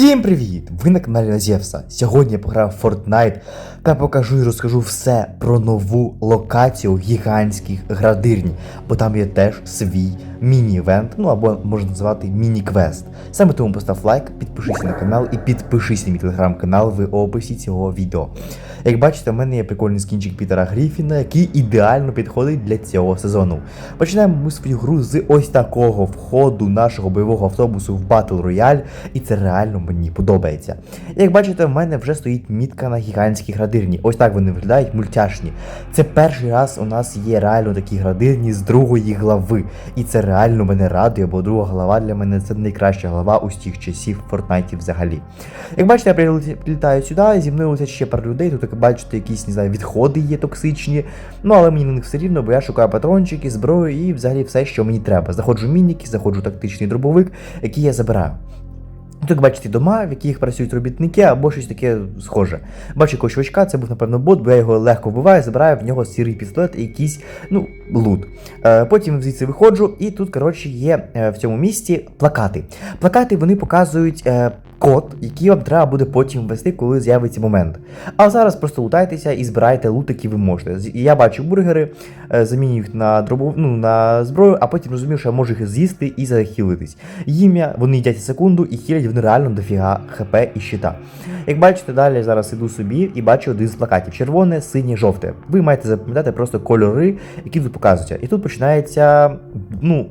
Всім привіт! Ви на каналі Назєвса. Сьогодні я пограв в Fortnite та покажу і розкажу все про нову локацію гігантських градирні, бо там є теж свій міні-івент, ну або можна назвати міні-квест. Саме тому постав лайк, підпишись на канал і підпишись на мій телеграм-канал в описі цього відео. Як бачите, в мене є прикольний скінчик Пітера Гріфіна, який ідеально підходить для цього сезону. Починаємо ми свою гру з ось такого входу нашого бойового автобусу в Battle Royale, і це реально мені подобається. Як бачите, в мене вже стоїть мітка на гігантській градирні. Ось так вони виглядають мультяшні. Це перший раз у нас є реально такі градирні з другої глави. І це реально мене радує, бо друга глава для мене це найкраща глава у тих часів в Fortnite взагалі. Як бачите, я прилітаю сюди, зі мною летять ще пара людей, тут бачите, якісь не знаю, відходи є токсичні. Ну але мені на них все рівно, бо я шукаю патрончики, зброю і взагалі все, що мені треба. Заходжу в мініки, заходжу тактичний дробовик, який я забираю. Тут як бачите дома, в яких працюють робітники або щось таке схоже. Бачу якогось чувачка, це був, напевно, бот, бо я його легко вбиваю, забираю в нього сірий пістолет і якийсь, ну, лут. Е, потім звідси виходжу, і тут, коротше, є е, в цьому місці плакати. Плакати вони показують е, код, який вам треба буде потім ввести, коли з'явиться момент. А зараз просто лутайтеся і збирайте лут, який ви можете. Я бачу бургери, е, замінюю їх на дробов... ну, на зброю, а потім розумію, що я можу їх з'їсти і захилитись. Їм'я, вони їдять секунду і хілять вони реально дофіга хп і щита. Як бачите, далі я зараз іду собі і бачу один з плакатів: червоне, синє, жовте. Ви маєте запам'ятати просто кольори, які тут показуються. І тут починається, ну,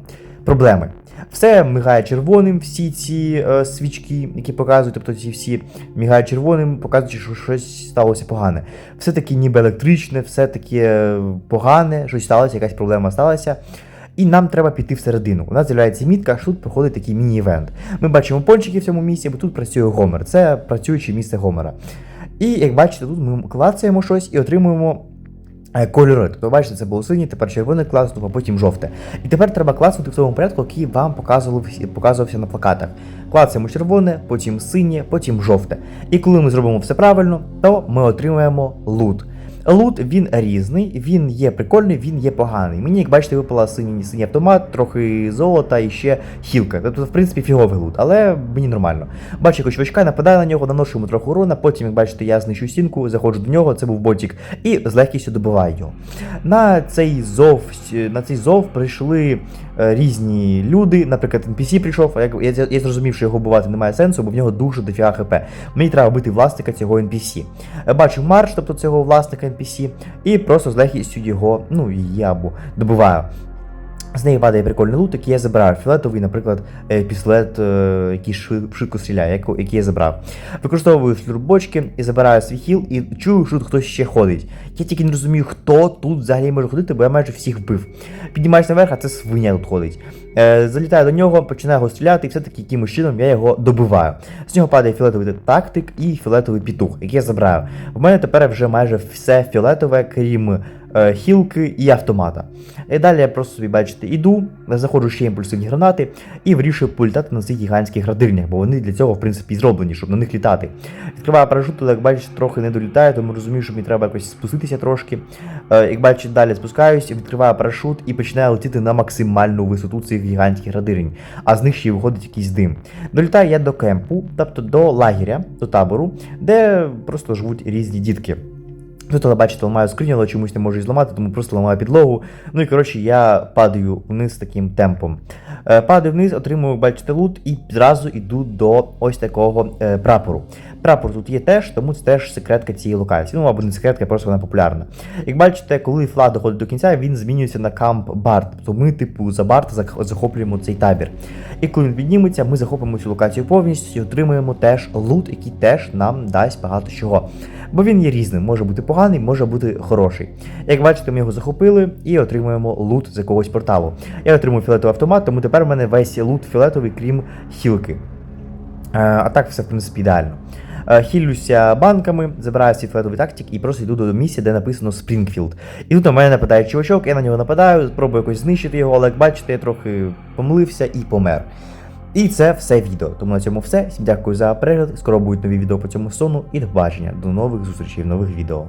проблеми. Все мигає червоним, всі ці е, свічки, які показують, тобто ці всі мігають червоним, показуючи, що щось сталося погане. Все таки ніби електричне, все таке погане, щось сталося, якась проблема сталася. І нам треба піти всередину. У нас з'являється мітка, що тут проходить такий міні-івент. Ми бачимо пончики в цьому місці, бо тут працює Гомер. Це працююче місце Гомера. І як бачите, тут ми клацаємо щось і отримуємо. Кольори, тобто бачите, це було синє, тепер червоне класнув, а потім жовте. І тепер треба класнути в тому порядку, який вам показувався на плакатах. Клацаємо червоне, потім синє, потім жовте. І коли ми зробимо все правильно, то ми отримуємо лут. Лут він різний, він є прикольний, він є поганий. Мені, як бачите, випала синій синій автомат, трохи золота і ще хілка. Тобто, в принципі, фіговий лут, але мені нормально. Бачу якогось чувачка, нападаю на нього, наношу йому трохи урона, потім, як бачите, я знищу стінку, заходжу до нього, це був ботік, і з легкістю добиваю його. На цей зов, на цей зов прийшли е, різні люди. Наприклад, NPC прийшов, як я, я, зрозумів, що його бувати немає сенсу, бо в нього дуже дофіга хп. Мені треба бити власника цього NPC. Бачу марш, тобто цього власника NPC, і просто з легкістю його, ну я або добиваю. З неї падає прикольний лут, який я забираю. Фіолетовий, наприклад, е, пістолет, е, який швидко стріляє, який я забрав. Використовую флюрбочки і забираю свій хіл, і чую, що тут хтось ще ходить. Я тільки не розумію, хто тут взагалі може ходити, бо я майже всіх вбив. Піднімаюся наверх, а це свиня тут ходить. Е, залітаю до нього, починаю його стріляти, і все-таки якимось чином я його добиваю. З нього падає фіолетовий тактик і фіолетовий пітух, який я забираю. В мене тепер вже майже все фіолетове, крім хілки і автомата. І далі я просто собі, бачите, іду, заходжу ще імпульсивні гранати і вирішую політати на цих гігантських градирнях, бо вони для цього, в принципі, зроблені, щоб на них літати. Відкриваю парашут, але, як бачите, трохи не долітаю, тому розумію, що мені треба якось спуститися трошки. Е, як бачите, далі спускаюсь, відкриваю парашут і починаю летіти на максимальну висоту цих гігантських градирень, а з них ще й виходить якийсь дим. Долітаю я до кемпу, тобто до лагеря, до табору, де просто живуть різні дітки. Тут, але бачите, ламаю скриню, але чомусь не можу її зламати, тому просто ламаю підлогу. Ну і коротше, я падаю вниз таким темпом. Е, падаю вниз, отримую, бачите, лут і зразу йду до ось такого е, прапору. Прапор тут є теж, тому це теж секретка цієї локації. Ну або не секретка, просто вона популярна. Як бачите, коли флаг доходить до кінця, він змінюється на камп Барт. Тобто ми, типу, за Барт захоплюємо цей табір. І коли він підніметься, ми захопимо цю локацію повністю і отримуємо теж лут, який теж нам дасть багато чого. Бо він є різним, може бути поганий, може бути хороший. Як бачите, ми його захопили і отримуємо лут з якогось порталу. Я отримую фіолетовий автомат, тому тепер в мене весь лут фіолетовий, крім хілки. Е, А так все, в принципі, ідеально. Е, Хілюся банками, забираю свій фіолетовий тактик і просто йду до місця, де написано Спрінгфілд. І тут на мене нападає чувачок, я на нього нападаю, спробую якось знищити його, але як бачите, я трохи помилився і помер. І це все відео. Тому на цьому все. Всім дякую за перегляд. Скоро будуть нові відео по цьому сону і до побачення. До нових зустрічей в нових відео.